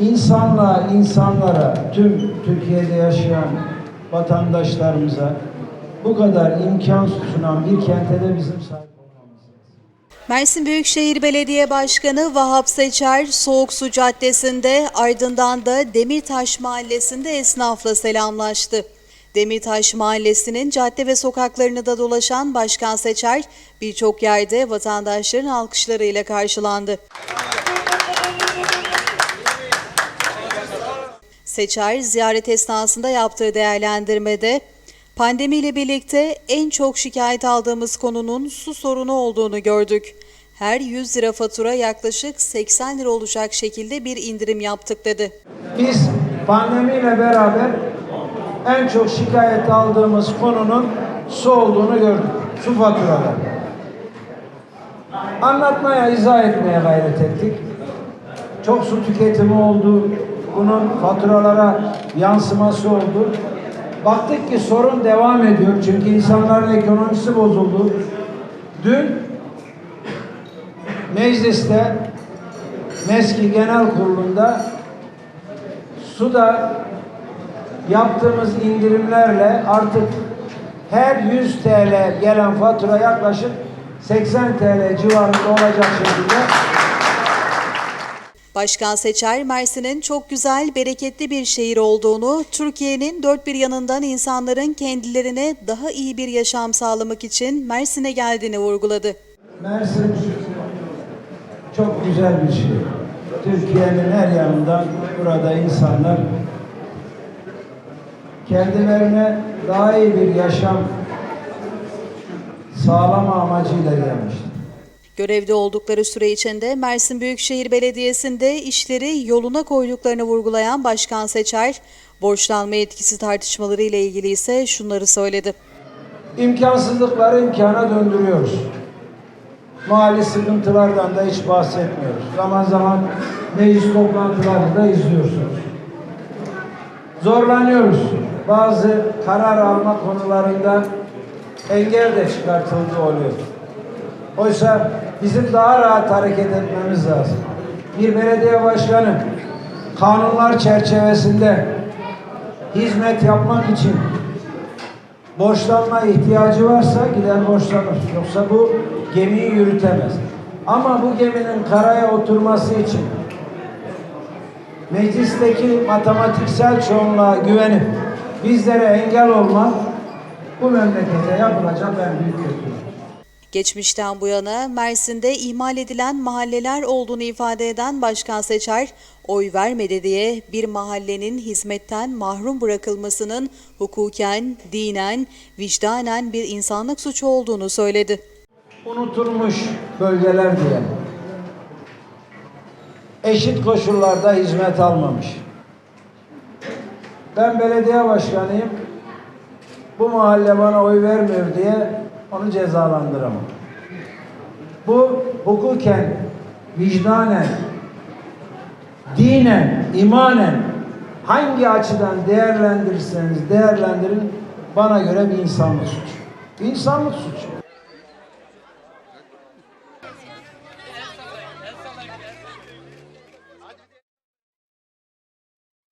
insanlığa, insanlara, tüm Türkiye'de yaşayan vatandaşlarımıza bu kadar imkan sunan bir kente de bizim sahip. Mersin Büyükşehir Belediye Başkanı Vahap Seçer, Soğuk Su Caddesi'nde ardından da Demirtaş Mahallesi'nde esnafla selamlaştı. Demirtaş Mahallesi'nin cadde ve sokaklarını da dolaşan Başkan Seçer, birçok yerde vatandaşların alkışlarıyla karşılandı. Seçer, ziyaret esnasında yaptığı değerlendirmede, pandemiyle birlikte en çok şikayet aldığımız konunun su sorunu olduğunu gördük. Her 100 lira fatura yaklaşık 80 lira olacak şekilde bir indirim yaptık dedi. Biz pandemiyle beraber en çok şikayet aldığımız konunun su olduğunu gördük. Su faturaları. Anlatmaya, izah etmeye gayret ettik. Çok su tüketimi oldu. Bunun faturalara yansıması oldu. Baktık ki sorun devam ediyor. Çünkü insanların ekonomisi bozuldu. Dün mecliste MESKİ Genel Kurulu'nda suda yaptığımız indirimlerle artık her 100 TL gelen fatura yaklaşık 80 TL civarında olacak şekilde Başkan Seçer, Mersin'in çok güzel, bereketli bir şehir olduğunu, Türkiye'nin dört bir yanından insanların kendilerine daha iyi bir yaşam sağlamak için Mersin'e geldiğini vurguladı. Mersin çok güzel bir şehir. Türkiye'nin her yanından burada insanlar kendilerine daha iyi bir yaşam sağlama amacıyla gelmiştir. Görevde oldukları süre içinde Mersin Büyükşehir Belediyesi'nde işleri yoluna koyduklarını vurgulayan Başkan Seçer, borçlanma etkisi tartışmaları ile ilgili ise şunları söyledi. İmkansızlıkları imkana döndürüyoruz. Mali sıkıntılardan da hiç bahsetmiyoruz. Zaman zaman meclis toplantılarını da izliyorsunuz. Zorlanıyoruz. Bazı karar alma konularında engel de çıkartıldığı oluyor. Oysa bizim daha rahat hareket etmemiz lazım. Bir belediye başkanı kanunlar çerçevesinde hizmet yapmak için borçlanma ihtiyacı varsa gider borçlanır. Yoksa bu gemiyi yürütemez. Ama bu geminin karaya oturması için meclisteki matematiksel çoğunluğa güvenip bizlere engel olmak bu memlekete yapılacak en büyük kötülük. Geçmişten bu yana Mersin'de ihmal edilen mahalleler olduğunu ifade eden Başkan Seçer, oy vermedi diye bir mahallenin hizmetten mahrum bırakılmasının hukuken, dinen, vicdanen bir insanlık suçu olduğunu söyledi. unutulmuş bölgeler diye eşit koşullarda hizmet almamış. Ben belediye başkanıyım. Bu mahalle bana oy vermiyor diye onu cezalandıramam. Bu hukuken, vicdanen, dinen, imanen hangi açıdan değerlendirirseniz değerlendirin bana göre bir insanlık suçu. İnsanlık suçu.